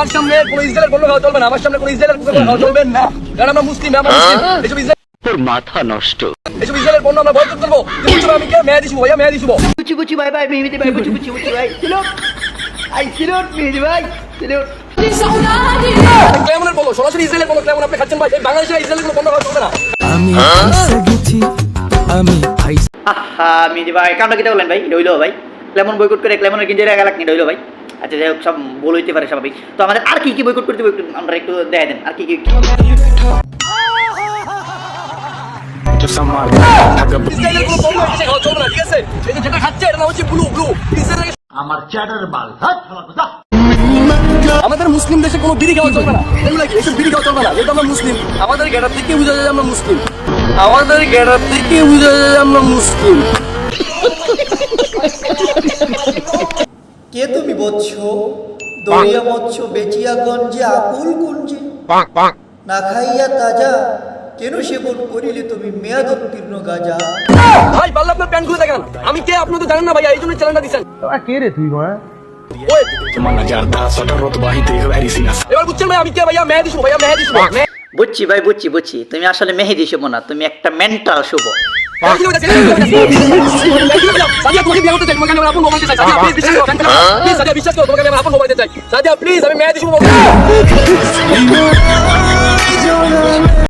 আমার সামনে কোনো ইসরায়েলের পণ্য খাওয়া চলবে না আমার সামনে কোনো ইসরায়েলের পণ্য খাওয়া চলবে না। কারণ আমরা মুসলিম আমরা মুসলিম। এসব ইসরায়েল তোর মাথা নষ্ট। এসব ইসরায়েলের পণ্য আমরা বয়কট করব। আমি কে? মেয়ে দিসবো ভাইয়া মেয়ে দিসবো বুচি বুচি ভাই ভাই মেহেদি ভাই বুচি বুচি বুচি ভাই। ছিল? আই ছিল মেহেদি ভাই ছিল। ক্লেমনের বলো সরাসরি ইসরায়েলের পণ্য ক্লেমন আপনি খাচ্ছেন ভাই। এই বাংলাদেশের ইসরায়েলের কোনো পণ্য খাওয়া চলবে না। আমি ফাইসা গেছি আমি ফাইসা আহা মেহেদি ভাই কামটা কিটা বলেন ভাই? রইল ভাই। ক্লেমন বয়কট করে ক্লেমনের কিনতে রাখা লাগনি রইল ভাই। আচ্ছা যাই হোক সব বল হইতে পারে স্বাভাবিক। তো আমাদের আর কি কি বয়কট করতে হবে একটু আমরা একটু দেয় দেন আর কি কি ব্লু আমাদের মুসলিম দেশে কোনো বিড়ি খাওয়া চলবে না। এগুলো কি এসব বিড়ি খাওয়া চলবে না? যেহেতু আমরা মুসলিম আমাদের গেটার থেকে বোঝা যায় যে আমরা মুসলিম। আমাদের গেটার থেকে বোঝা যায় আমরা মুসলিম। তুমি দরিয়া মৎস্য বেচিয়া গঞ্জে আকুল কুঞ্জে। না খাইয়া তাজা কেন সেবন করিলে তুমি মেয়াদ উত্তীর্ণ গাজা? ভাই পারলে আপনার প্যান্ট খুলে দেখেন। আমি কে আপনি তো জানেন না ভাই এই জন্য চ্যানেলটা দিচ্ছেন। কে রে তুই মা এবার বুঝছেন ভাই আমি কে ভাইয়া? মেয়ে দিসবো ভাইয়া মেয়ে দিসবো বুঝছি ভাই বুঝছি বুঝছি। তুমি আসলে মেহেদি শুভ না তুমি একটা মেন্টাল শুভ। প্লিজ আমি মেয়ে দিসবো